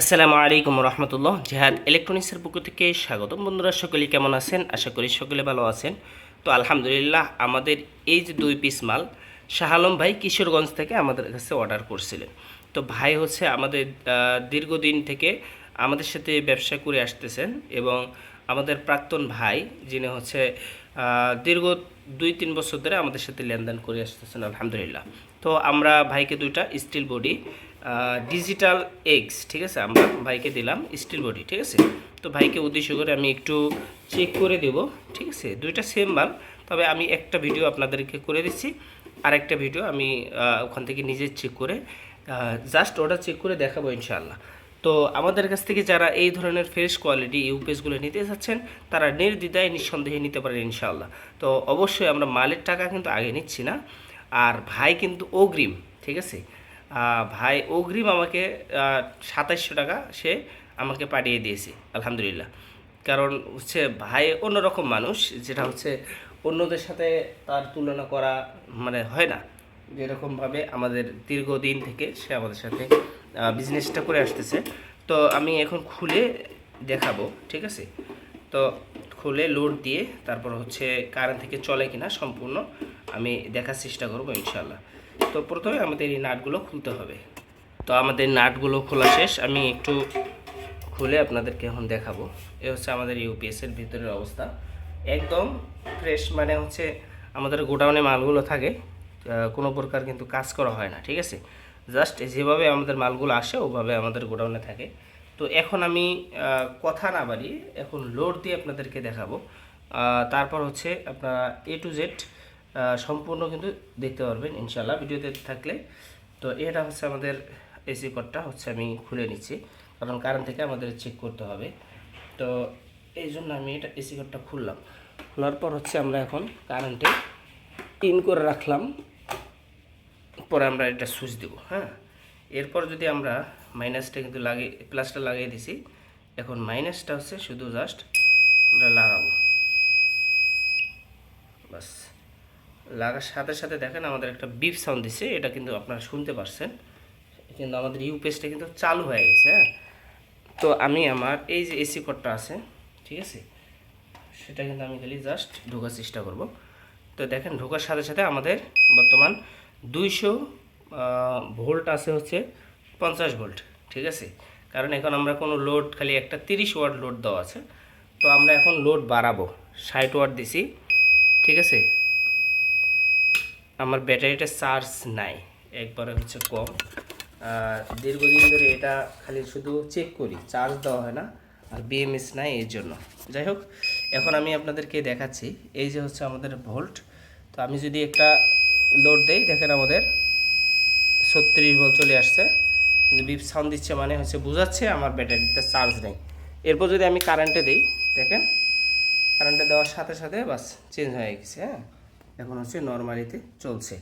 আসসালামু আলাইকুম রহমতুল্লাহ, জেহাদ ইলেকট্রনিক্সের পক্ষ থেকে স্বাগতম। বন্ধুরা, সকলেই কেমন আছেন? আশা করি সকলে ভালো আছেন। তো আলহামদুলিল্লাহ, আমাদের এই যে দুই পিস মাল, শাহ আলম ভাই কিশোরগঞ্জ থেকে আমাদের কাছে অর্ডার করছিলেন। তো ভাই হচ্ছে আমাদের দীর্ঘদিন থেকে আমাদের সাথে ব্যবসা করে আসতেছেন এবং আমাদের প্রাক্তন ভাই, যিনি হচ্ছে দীর্ঘ দুই তিন বছর ধরে আমাদের সাথে লেনদেন করে আসতেছেন, আলহামদুলিল্লাহ। তো আমরা ভাইকে দুইটা স্টিল বডি ডিজিটাল এগস ঠিক আছে? আমরা ভাইকে দিলাম স্টিল বডি ঠিক আছে? তো ভাইকে উদ্দেশ্য করে আমি একটু চেক করে দেব, ঠিক আছে? দুইটা সেম মাল, তবে আমি একটা ভিডিও আপনাদেরকে করে দিচ্ছি। আর একটা ভিডিও আমি ওখান থেকে নিজে চেক করে জাস্ট ওটা চেক করে দেখাবো ইনশাআল্লাহ। তো আমাদের কাছ থেকে যারা এই ধরনের ফ্রেশ কোয়ালিটি ইউপিএসগুলো নিতে চাচ্ছেন, তারা নির্দ্বিধায় নিঃসন্দেহে নিতে পারেন ইনশাআল্লাহ। তো অবশ্যই আমরা মালের টাকা কিন্তু আগে নিচ্ছি না। আর ভাই কিন্তু অগ্রিম, ঠিক আছে? ভাই অগ্রিম আমাকে সাতাইশশো টাকা সে আমাকে পাঠিয়ে দিয়েছে, আলহামদুলিল্লাহ। কারণ হচ্ছে ভাই অন্যরকম মানুষ, যেটা হচ্ছে অন্যদের সাথে তার তুলনা করা মানে হয় না। যেরকমভাবে আমাদের দীর্ঘদিন থেকে সে আমাদের সাথে বিজনেসটা করে আসতেছে। তো আমি এখন খুলে দেখাবো, ঠিক আছে? তো খুলে লোড দিয়ে তারপর হচ্ছে কারেন্ট থেকে চলে কিনা সম্পূর্ণ আমি দেখার চেষ্টা করব ইনশাল্লাহ তো প্রথমে আমাদের এই নাটগুলো খুলতে হবে। তো আমাদের নাটগুলো খোলা শেষ, আমি একটু খুলে আপনাদেরকে এখন দেখাবো। এ হচ্ছে আমাদের ইউপিএসের ভিতরের অবস্থা। একদম ফ্রেশ মানে হচ্ছে আমাদের গোডাউনে মালগুলো থাকে কোনো প্রকার কিন্তু কাজ করা হয় না, ঠিক আছে? জাস্ট যেভাবে আমাদের মালগুলো আসে, ওভাবে আমাদের গোডাউনে থাকে। তো এখন আমি কথা না বাড়িয়ে এখন লোড দিয়ে আপনাদেরকে দেখাবো। তারপর হচ্ছে আপনারা এ টু জেড সম্পূর্ণ কিন্তু দেখতে পারবেন ইনশাল্লাহ ভিডিওতে থাকলে। তো এটা হচ্ছে আমাদের এসি কোডটা হচ্ছে আমি খুলে নিচ্ছি, কারণ কারেন্ট থেকে আমাদের চেক করতে হবে। তো এই জন্য আমি এটা এসি কোডটা খুললাম। খোলার পর হচ্ছে আমরা এখন কারেন্টে ইন করে রাখলাম। পরে আমরা এটা সুইচ দেব হ্যাঁ? এরপর যদি আমরা মাইনাসটা কিন্তু লাগিয়ে প্লাসটা লাগিয়ে দিছি, এখন মাইনাসটা হচ্ছে শুধু জাস্ট আমরা লাগাবো। বাস। লাগার সাথে সাথে দেখেন আমাদের একটা বিপ সাউন্ড দিচ্ছে এটা কিন্তু আপনারা শুনতে পারছেন। কিন্তু আমাদের ইউপিএসটা কিন্তু চালু হয়ে গেছে হ্যাঁ? তো আমি আমার এই যে এসি কোডটা আছে, ঠিক আছে? সেটা কিন্তু আমি খালি জাস্ট ঢোকার চেষ্টা করব। তো দেখেন ঢোকার সাথে সাথে আমাদের বর্তমান দুইশো ভোল্ট আছে হচ্ছে পঞ্চাশ ভোল্ট, ঠিক আছে? কারণ এখন আমরা কোনো লোড, খালি একটা তিরিশ ওয়াট লোড দেওয়া আছে। তো আমরা এখন লোড বাড়াবো, ষাট ওয়াট দিছি, ঠিক আছে? আমার ব্যাটারিটা চার্জ নাই, একবারে হচ্ছে কম। দীর্ঘদিন ধরে এটা খালি শুধু চেক করি, চার্জ দেওয়া হয় না, আর বিএমএস নাই এর জন্য। যাই হোক, এখন আমি আপনাদেরকে দেখাচ্ছি, এই যে হচ্ছে আমাদের ভোল্ট। তো আমি যদি একটা লোড দেই। দেখেন আমাদের ছত্রিশ ভোল্ট চলে আসছে। বিপ সাউন্ড দিচ্ছে মানে হচ্ছে বোঝাচ্ছে, আমার ব্যাটারিতে চার্জ নেই। এরপর যদি আমি কারেন্টে দিই, দেখেন কারেন্টে দেওয়ার সাথে সাথে বাস চেঞ্জ হয়ে গেছে হ্যাঁ? এখন হচ্ছে নর্মালিতে চলছে।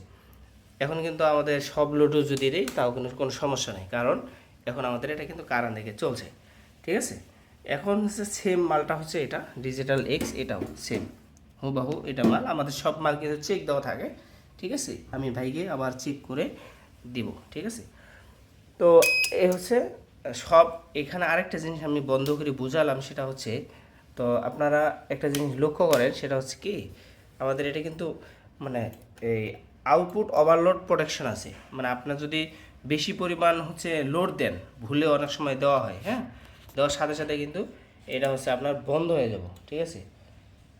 এখন কিন্তু আমাদের সব লোডও যদি দিই, তাও কিন্তু কোনো সমস্যা নেই, কারণ এখন আমাদের এটা কিন্তু কারেন্ট থেকে চলছে। ঠিক আছে? এখন হচ্ছে সেম মালটা হচ্ছে এটা ডিজিটাল এক্স এটাও সেম হুবাহু এটা মাল। আমাদের সব মাল কিন্তু চেক দেওয়া থাকে। ঠিক আছে? আমি ভাইকে আবার চেক করে দিব, ঠিক আছে? তো এ হচ্ছে, সব এখানে আরেকটা জিনিস আমি বন্ধ করে বুঝালাম, সেটা হচ্ছে, তো আপনারা একটা জিনিস লক্ষ্য করেন, সেটা হচ্ছে কি, আমাদের এটা কিন্তু মানে এই আউটপুট ওভারলোড প্রোটেকশন আছে। মানে আপনার যদি বেশি পরিমাণ হচ্ছে লোড দেন, ভুলে অনেক সময় দেওয়া হয় হ্যাঁ? দেওয়ার সাথে সাথে কিন্তু এটা হচ্ছে আপনার বন্ধ হয়ে যাব, ঠিক আছে?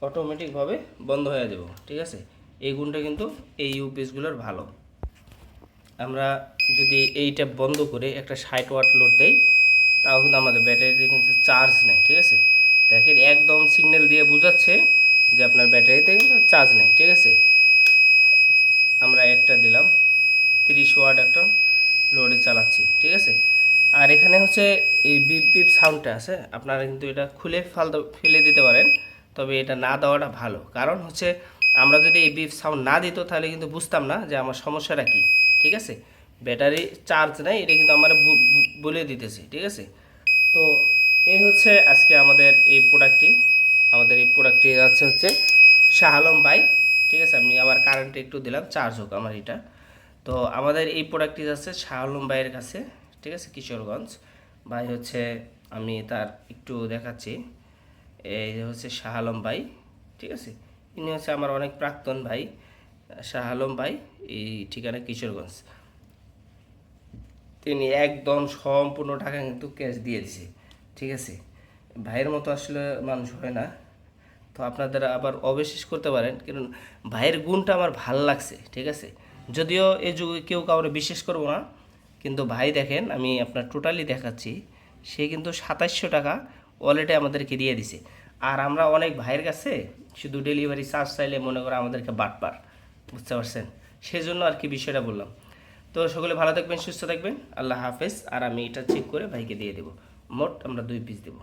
অটোমেটিকভাবে বন্ধ হয়ে যাব, ঠিক আছে? এই গুণটা কিন্তু এই ইউপিএসগুলোর ভালো। আমরা যদি এইটা বন্ধ করে একটা ষাট ওয়াট লোড দেই, তাও কিন্তু আমাদের ব্যাটারিতে কিন্তু চার্জ নেই, ঠিক আছে? দেখেন একদম সিগন্যাল দিয়ে বোঝাচ্ছে যে আপনার ব্যাটারিতে কিন্তু চার্জ নেই, ঠিক আছে? আমরা একটা দিলাম, তিরিশ ওয়াট একটা লোডে চালাচ্ছি, ঠিক আছে? আর এখানে হচ্ছে এই বিপ বিপ সাউন্ডটা আছে, আপনারা কিন্তু এটা খুলে ফালতে ফেলে দিতে পারেন, তবে এটা না দেওয়াটা ভালো। কারণ হচ্ছে আমরা যদি এই বিপ সাউন্ড না দিত, তাহলে কিন্তু বুঝতাম না যে আমার সমস্যাটা কী, ঠিক আছে? ব্যাটারি চার্জ নেই, এটা কিন্তু আমার বলে দিতেছে, ঠিক আছে? তো এই হচ্ছে আজকে আমাদের এই প্রোডাক্টটি আমাদের এই প্রোডাক্টটি যাচ্ছে হচ্ছে শাহ আলম ভাই, ঠিক আছে? আমি আবার কারেন্ট একটু দিলাম চার্জ হোক আমার এটা। তো আমাদের এই প্রোডাক্টটি যাচ্ছে শাহ আলম কাছে, ঠিক আছে? কিশোরগঞ্জ। ভাই হচ্ছে, আমি তার একটু দেখাচ্ছি। এই হচ্ছে শাহ আলম ঠিক আছে? ইনি হচ্ছে আমার অনেক প্রাক্তন ভাই, শাহ আলম ভাই, এই ঠিকানা কিশোরগঞ্জ। তিনি একদম সম্পূর্ণ টাকা কিন্তু ক্যাশ দিয়ে দিছে, ঠিক আছে? ভাইয়ের মতো আসলে মানুষ হয় না। তো আপনাদের আবার অবিশ্বাস করতে পারেন, কারণ ভাইয়ের গুণটা আমার ভালো লাগছে, ঠিক আছে? যদিও এই যুগে কেউ কাউরে বিশ্বাস করব না, কিন্তু ভাই দেখেন, আমি আপনার টোটালি দেখাচ্ছি, সে কিন্তু সাতাশশো টাকা ওয়ালেটে আমাদেরকে দিয়ে দিছে। আর আমরা অনেক ভাইয়ের কাছে শুধু ডেলিভারি চার্জ চাইলে মনে করো আমাদেরকে বাটপার, বুঝতে পারছেন? সেজন্য আর কি বিষয়টা বললাম। তো সকলে ভালো থাকবেন, সুস্থ থাকবেন, আল্লাহ হাফেজ। আর আমি এটা চেক করে ভাইকে দিয়ে দেবো। মোট আমরা দুই পিস দেবো।